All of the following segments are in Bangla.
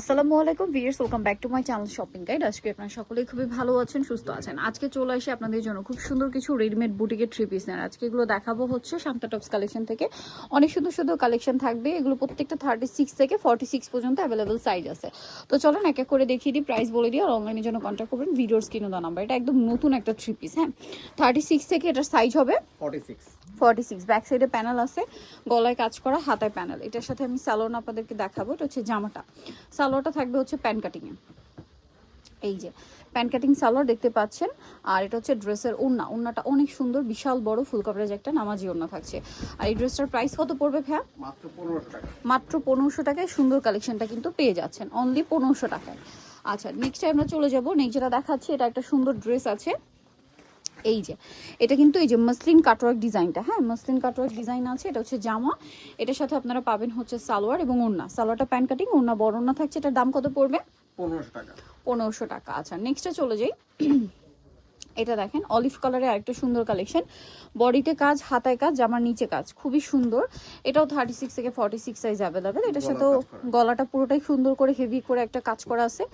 আসসালামু আলাইকুম viewers welcome back to my channel shopping guide. আজকে আপনারা সকলেই খুবই ভালো আছেন সুস্থ আছেন। আজকে চলে আসি আপনাদের জন্য খুব সুন্দর কিছু রেডিমেড বুটিকের থ্রি পিস নেন আজকে এগুলো দেখাবো হচ্ছে শান্তা টপস কালেকশন থেকে। অনেক সুন্দর সুন্দর কালেকশন থাকবে। এগুলো প্রত্যেকটা থার্টি সিক্স থেকে ফর্টি সিক্স পর্যন্ত অ্যাভেলেবেল সাইজ আছে। তো চলেন এক এক করে দেখিয়ে দিই প্রাইস বলে দিই আর অনলাইনের জন্য কন্ট্যাক্ট করবেন ভিডিওর স্ক্রিনে দেওয়া নাম্বার এটা একদম নতুন একটা থ্রি পিস হ্যাঁ? থার্টি সিক্স থেকে এটার সাইজ হবে 46 ফর্টি সিক্স ব্যাক সাইডে প্যানেল আছে গলায় কাজ করা হাতায় প্যানেল এটার সাথে আমি স্যালোন আপনাদেরকে দেখাবো। এটা হচ্ছে জামাটা। সালোয়ারটা থাকবে হচ্ছে প্যান কাটিংয়ে। এই যে প্যান কাটিং সালোয়ার দেখতে পাচ্ছেন আর এটা হচ্ছে ড্রেসের ওড়না। ওড়নাটা অনেক সুন্দর বিশাল বড় ফুল কভারেজ একটা নামাজি ওড়না থাকছে। আর এই ড্রেসটার প্রাইস কত পড়বে ভ্যা মাত্র 1500 টাকা। মাত্র পনেরোশো টাকায় সুন্দর কালেকশনটা কিন্তু পেয়ে যাচ্ছেন অনলি পনেরোশো টাকায়। আচ্ছা নেক্সট আমরা চলে যাব নেক্সট যেটা দেখাচ্ছি এটা একটা সুন্দর ড্রেস আছে। এই যে এটা কিন্তু এই যে মসলিন কাটওয়ার্ক ডিজাইনটা হ্যাঁ? মসলিন কাটওয়ার্ক ডিজাইন আছে এটা হচ্ছে জামা। এটার সাথে আপনারা পাবেন হচ্ছে সালোয়ার এবং ওড়না। সালোয়ারটা প্যান্ট কাটিং ওড়না বড় ওড়না থাকছে এটার দাম কত পড়বে? 1500 টাকা। পনেরোশো টাকা আচ্ছা নেক্সটে চলে যাই। এটা দেখেন অলিভ কালারের আরেকটা সুন্দর কালেকশন বডিতে কাজ হাতায় কাজ জামার নিচে কাজ খুবই সুন্দর। এটাও থার্টি সিক্স থেকে ফর্টি সিক্স সাইজ অ্যাভেলেবেল এটার সাথেও গলাটা পুরোটাই সুন্দর করে হেভি করে একটা কাজ করা আছে।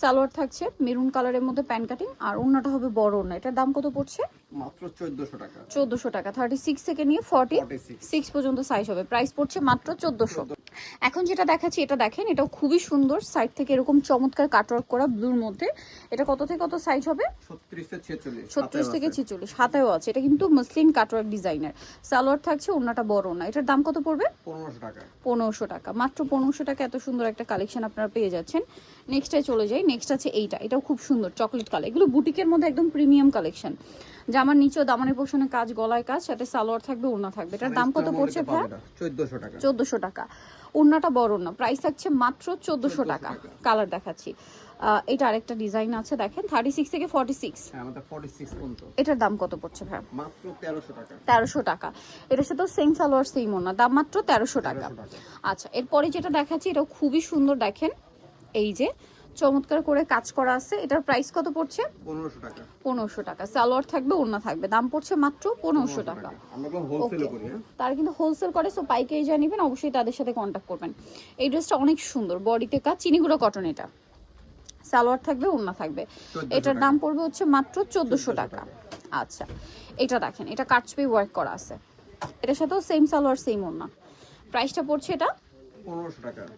সালোয়ার থাকছে মেরুন কালারের মধ্যে প্যান কাটিং আর ওড়নাটা হবে বড় ওড়না। এটার দাম কত পড়ছে? মাত্র 1400 টাকা। চোদ্দোশো টাকা। থার্টি সিক্স থেকে নিয়ে ফর্টি 46 সিক্স পর্যন্ত সাইজ হবে। প্রাইস পড়ছে মাত্র চোদ্দোশো। এখন যেটা দেখাচ্ছি এটা দেখেন এটাও খুবই সুন্দর। সাইড থেকে এরকম চমৎকার কাটওয়ার্ক করা ব্লুর মধ্যে। এটা কত থেকে কত সাইজ হবে? 36 থেকে 46 ছত্রিশ থেকে ছিচল্লিশ হাতেও আছে। এটা কিন্তু মসলিন কাটওয়ার্ক ডিজাইনের সালোয়ার থাকছে ওড়নাটা বড় না। এটার দাম কত পড়বে? 1500 টাকা। পনেরোশো টাকা। মাত্র পনেরোশো টাকা এত সুন্দর একটা কালেকশন আপনারা পেয়ে যাচ্ছেন। নেক্সটে চলে যাই। নেক্সট আছে এইটা। এটাও খুব সুন্দর। চকলেট কালার এগুলো বুটিকের মধ্যে একদম প্রিমিয়াম কালেকশন জামার নিচেও দামানের পোষণে কাজ গলায় কাজ সাথে সালোয়ার থাকবে ওড়না থাকবে। এটার দাম কত পড়ছে ভাই 1400 টাকা। চোদ্দোশো টাকা। ওড়নাটা বড় না প্রাইস থাকছে মাত্র চোদ্দোশো টাকা। কালার দেখাচ্ছি। এটা আরেকটা ডিজাইন আছে দেখেন থার্টি সিক্স থেকে ফর্টি সিক্স হ্যাঁ আমাদের 46 পর্যন্ত। এটার দাম কত পড়ছে ভাই মাত্র 1300 টাকা। তেরোশো টাকা। এটার সাথে সেম সালোয়ার সেম ওনা দাম মাত্র তেরোশো টাকা। আচ্ছা এরপরে যেটা দেখাচ্ছি এটা খুবই সুন্দর দেখেন এই যে চমৎকার করে কাজ করা আছে। এটার প্রাইস কত পড়ছে? 1500 টাকা। পনেরোশো টাকা। সালোয়ার থাকবে ওড়না থাকবে। দাম পড়ছে মাত্র পনেরোশো টাকা। তারা কিন্তু হোলসেল করে সো পাইকারি যা নেবেন অবশ্যই তাদের সাথে কন্ট্যাক্ট করবেন। এই ড্রেসটা অনেক সুন্দর বডিতে কাজ চিনিগুলো কটন এটা। সালোয়ার থাকবে ওড়না থাকবে। এটার দাম পড়বে হচ্ছে মাত্র চোদ্দোশো টাকা। আচ্ছা এটা দেখেন এটা কাটচপি ওয়ার্ক করা আছে। এটার সাথেও সেম সালোয়ার সেম ওড়না। প্রাইসটা পড়ছে এটা 1500 টাকা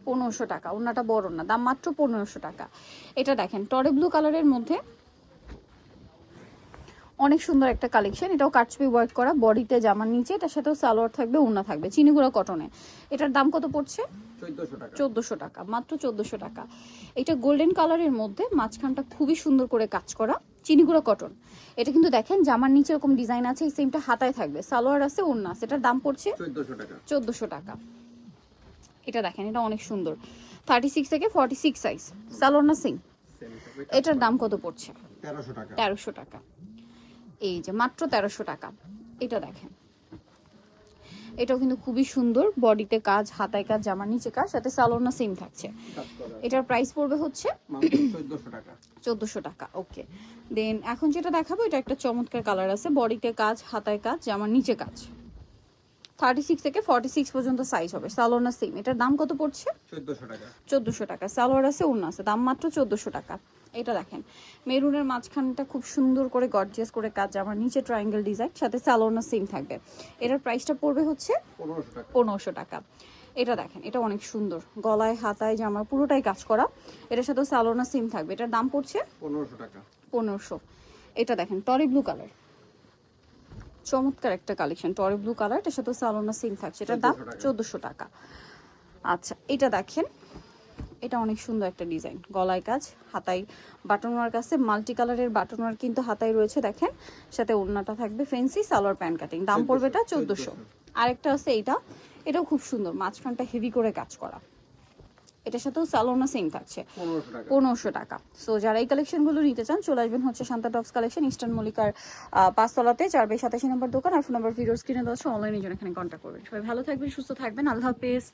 পনেরোশো টাকা। ওনাটা বড় না দাম মাত্র পনেরোশো টাকা। এটা দেখেন টরে ব্লু কালারের মধ্যে অনেক সুন্দর একটা কালেকশন এটাও কাটচুপি ওয়ার্ক করা বডিতে জামার নিচে এটার সাথেও সালোয়ার থাকবে ওড়না থাকবে চিনিগুড়া কটনে। এটার দাম কত পড়ছে? 1400 টাকা। চোদ্দোশো টাকা মাত্র চোদ্দোশো টাকা। এটা গোল্ডেন কালারের মধ্যে মাঝখানটা খুবই সুন্দর করে কাজ করা চিনিগুড়া কটন। এটা কিন্তু দেখেন জামার নিচে এরকম ডিজাইন আছে এই সেমটা হাতায় থাকবে সালোয়ার আছে ওড়না আছে এটার দাম পড়ছে 1400 টাকা। চোদ্দোশো টাকা। এটা দেখেন এটা অনেক সুন্দর। থার্টি সিক্স থেকে ফর্টি সিক্স সাইজ সালোয়ার না সিং এটার দাম কত পড়ছে? 1300 টাকা। তেরোশো টাকা। এই যে মাত্র তেরোশো টাকা। এটা দেখেন। এটাও কিন্তু খুবই সুন্দর। বডিতে কাজ হাতায় কাজ জামার নিচে কাজ সাথে সালোয়ার না সেম থাকছে। এটার প্রাইস পড়বে হচ্ছে? মাত্র 1400 টাকা। চোদ্দোশো টাকা ওকে দেন এখন যেটা দেখাবো এটা একটা চমৎকার কালার আছে। বডিতে কাজ হাতায় কাজ জামার নিচে কাজ। থার্টি সিক্স থেকে ফর্টি সিক্স পর্যন্ত সাইজ হবে। সালোয়ার সেম এটার দাম কত পড়ছে? 1400 টাকা। চোদ্দোশো টাকা। সালোয়ার আছে ওড়না আছে। দাম মাত্র চোদ্দোশো টাকা। এটা দেখেন। মেরুনের মাঝখানটা খুব সুন্দর করে গর্জিয়াস করে কাজ আমার নিচে ট্রায়াঙ্গেল ডিজাইন সাথে সালোয়ার সেম থাকবে। এটার প্রাইসটা পড়বে হচ্ছে 1500 টাকা। পনেরোশো টাকা। এটা দেখেন এটা অনেক সুন্দর। গলায় হাতায় জামার পুরোটাই কাজ করা। এটার সাথে সালোনা সেম থাকবে। এটার দাম পড়ছে 1500 টাকা। পনেরোশো। এটা দেখেন টরি ব্লু কালার চমৎকার একটা কালেকশন। টরি ব্লু কালার এটার সাথে সালোনা সেম থাকছে। এটার দাম 1400 টাকা। চোদ্দোশো টাকা। আচ্ছা এটা দেখেন। এটা অনেক সুন্দর একটা ডিজাইন। গলায় কাজ হাতায় বাটন ওয়ার্ক আছে। মাল্টি কালারের বাটন ওয়ার্ক কিন্তু হাতায় রয়েছে দেখেন। সাথে ওড়নাটা থাকবে ফেন্সি সালোয়ার প্যান্ট কাটিং। দাম পড়বে এটা চোদ্দোশো। আরেকটা আছে এইটা এটাও খুব সুন্দর। মাঝখানটা হেভি করে কাজ করা। এটার সাথেও সালোনা সেম থাকছে। পনেরোশো টাকা। সো যারা এই কালেকশনগুলো নিতে চান চলে আসবেন হচ্ছে শান্তা টপস কালেকশন ইস্টার্ন মল্লিকার আহ, পাঁচতলাতে চার বাই সাতাশি নম্বর দোকান আর ফোন নম্বর ভিডিও স্ক্রিনে দেওয়া অনলাইনের জন্য এখানে কন্ট্যাক্ট করবেন। সবাই ভালো থাকবেন সুস্থ থাকবেন আল্লাহ হাফেজ।